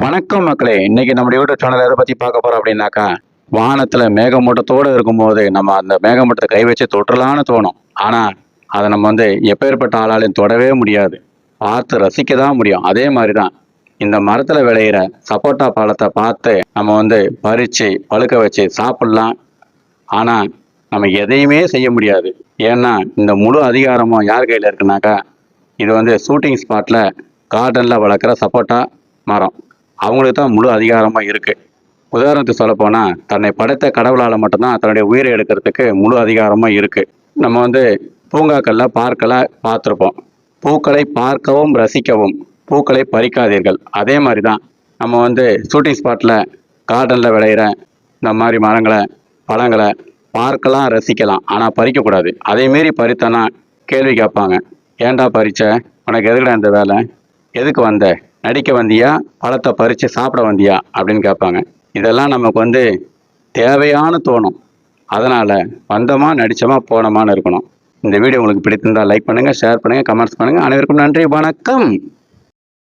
வணக்கம் மக்களே. இன்னைக்கு நம்ம யூடியூப் சேனல் எதை பத்தி பார்க்க போறோம் அப்படின்னாக்கா வானத்துல மேகமூட்டத்தோடு இருக்கும்போது நம்ம அந்த மேகமூட்டத்தை கை வச்சு தொற்றலான்னு தோணும். ஆனா அதை நம்ம வந்து எப்பேற்பட்ட ஆளாலையும் தொடவே முடியாது. பார்த்து ரசிக்க தான் முடியும். அதே மாதிரி தான் இந்த மரத்துல விளையிற சப்போட்டா பழத்தை பார்த்து நம்ம வந்து பறிச்சு பழுக்க வச்சு சாப்பிடலாம். ஆனா நம்ம எதையுமே செய்ய முடியாது. ஏன்னா இந்த முழு அதிகாரமும் யார் கையில் இருக்குனாக்கா இது வந்து ஷூட்டிங் ஸ்பாட்ல கார்டன்ல வளர்க்குற சப்போட்டா மரம். அவங்களுக்கு தான் முழு அதிகாரமாக இருக்குது உதாரணத்துக்கு சொல்லப்போனால் தன்னை படைத்த கடவுளால் மட்டும்தான் தன்னுடைய உயிரை எடுக்கிறதுக்கு முழு அதிகாரமாக இருக்குது நம்ம வந்து பூங்காக்கள்ல பார்க்கல பார்த்துருப்போம். பூக்களை பார்க்கவும் ரசிக்கவும் பூக்களை பறிக்காதீர்கள். அதே மாதிரி தான் நம்ம வந்து ஷூட்டிங் ஸ்பாட்டில் கார்டனில் விளையிற இந்த மாதிரி மரங்களை பழங்களை பார்க்கலாம் ரசிக்கலாம். ஆனால் பறிக்கக்கூடாது. அதேமாரி மீறி பறித்தனா கேள்வி கேட்பாங்க. ஏன்டா பறிச்ச? உனக்கு எதுக்குடா இந்த வேலை? எதுக்கு வந்த? நடிக்க வந்தியா? பழத்தை பறித்து சாப்பிட வந்தியா? அப்படின்னு கேட்பாங்க. இதெல்லாம் நமக்கு வந்து தேவையான தோணும். அதனால் வந்தோமா நடித்தோமா போனோமான்னு இருக்கணும். இந்த வீடியோ உங்களுக்கு பிடித்திருந்தால் லைக் பண்ணுங்கள் ஷேர் பண்ணுங்கள் கமெண்ட்ஸ் பண்ணுங்கள் அனைவருக்கும் நன்றி வணக்கம்.